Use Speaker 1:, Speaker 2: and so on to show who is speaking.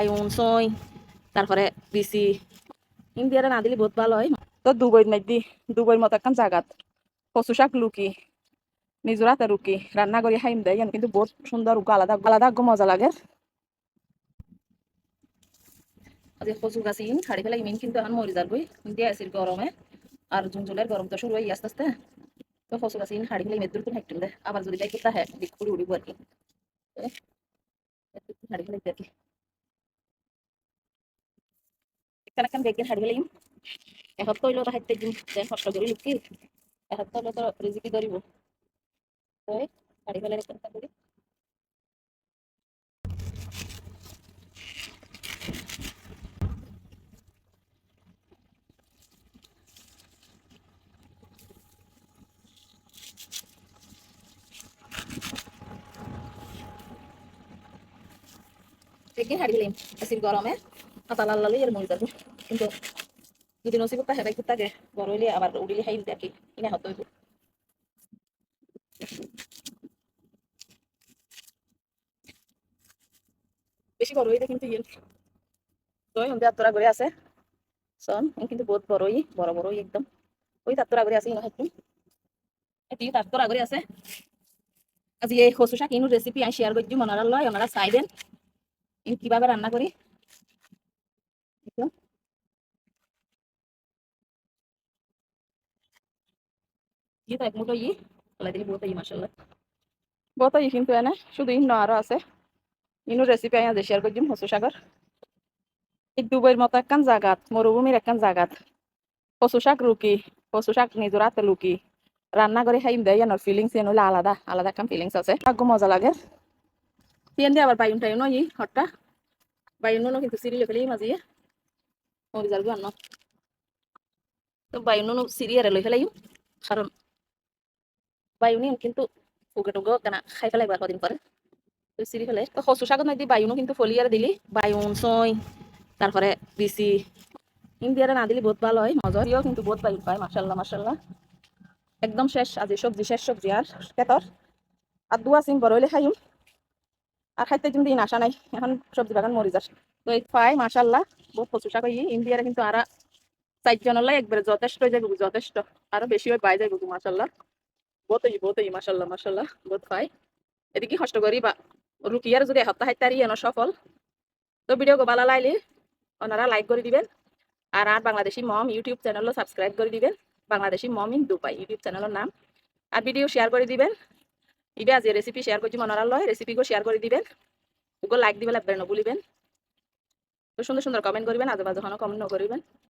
Speaker 1: আয়ুন সই তারপরে বিসি। ইন্ডিয়ারে না দিলে বহুত ভালো হয়। তো দুবই মাইদি দুবইর মতো একখান জাগাত। কচু শাক লুকি নিজের হাতে রুকি রান্না করে খাইম দেয় কিন্তু বহুত সুন্দর আলাদা আলাদা মজা লাগে। আজকে কচু গাছি ইন ছাড়ি ফেলাই ইমিন কিন্তু এখন মরি যাবই। ইন্ডিয়া আসিল গরমে আর জুন জুলাইয়ের গরম তো শুরু হয়ে আস্তে আস্তে। তো কচু গাছি ইন ছাড়ি ফেলাই মেদুর হাইটুম দে। আবার যদি যাই কোথা হ্যাঁ দিক করে উড়িব আর কি ফেলাই আর কি? একখান বেগের ছাড়ি ফেলাই এখন তো হইল হাইতে দিন কষ্ট করি লুকি এখন তো হইল তো রিজিকি ধরিব ওই ছাড়ি ফেলাই একটা করি দেখে হারিয়ে আসির গরমে পাতা লাল লাল এর মরে যাব কিন্তু যদি নসিব তা হেবাই থাকে বড় হইলে আবার উড়িলে কিনা হতো হইব। বেশি বড় হইলে কিন্তু ইয়ে হন্দে আত্মরা আছে। সন কিন্তু বহুত বড়ই বড় বড়ই একদম। ওই তাত্তরা করে আছে, ইনো হাইতু। এটি তাত্তরা আছে। আজ এই খসু শাক ইনু রেসিপি আমি শেয়ার করছি মনারা লয় ওনারা চাইবেন কীভাবে রান্না করি ই কিন্তু এনে, শুধু ইন আরও আছে। ইনু রেসিপি আমি আজ শেয়ার করছি হসু শাকর এই দুবাইয়ের মতো একখান জাগাত মরুভূমির একখান জাগাত। কচু শাক রুকি শাক নিজের লুকি। রান্না করে খাইম দেয় এনার ফিলিংস এন হইলে আলাদা আলাদা একখান ফিলিংস আছে। আগ্য মজা লাগে। তিন দিয়ে আবার বাইন টাইন ই, হটটা। বাইনুনো কিন্তু সিরিয়াল ফেলেই মাঝিয়ে মরি যাব আন্ন তো বাইনুনো সিরিয়ারে লই ফেলাই কারণ বাইউনি কিন্তু খাই ফেলাই বার কদিন পরে তো সিরি ফেলে তো শাকত নাই দি কিন্তু ফলিয়ারে দিলি বাইউন সই তারপরে বিসি ইন্ডিয়ারে না দিলি বহুত ভালো হয় মজা দিয়েও কিন্তু বহুত বাইন পায় মাসাল্লাহ মাসাল্লাহ একদম শেষ আজি সবজি শেষ সবজি আর কেতর আর দুয়া সিং বড় হইলে আর খাইতে কিন্তু দিন আসা নাই। এখন সবজি বাগান মরি যাস তো এই পাই মাসাল্লাহ বহুত কচু শাক হই ইন্ডিয়ারে কিন্তু আরা চারজনের একবারে যথেষ্ট হয়ে যাবে যথেষ্ট। আরও বেশি হয়ে পাই যাবে মাসাল্লাহ বহুত হই বহুত হই মাসাল্লাহ মাসাল্লাহ বহুত পাই। এদিকে কষ্ট করি বা রুকিয়ার যদি এসপ্তাহ হাইতারি এনো সফল। তো ভিডিও গো ভালো লাইলে ওনারা লাইক করে দিবেন। আর আর বাংলাদেশি মম ইউটিউব চ্যানেলও সাবস্ক্রাইব করে দিবেন। Bangladeshi mom in Dubai YouTube চ্যানেলের নাম। আর ভিডিও শেয়ার করে দিবেন। ইবে আজ রেসিপি শেয়ার করছি মনারা লয় গো শেয়ার করে দিবেন। ওগুলো লাইক দিবে লাগবে বলিবেন তো সুন্দর সুন্দর কমেন্ট করবেন আজে বাজে কমেন্ট করিবেন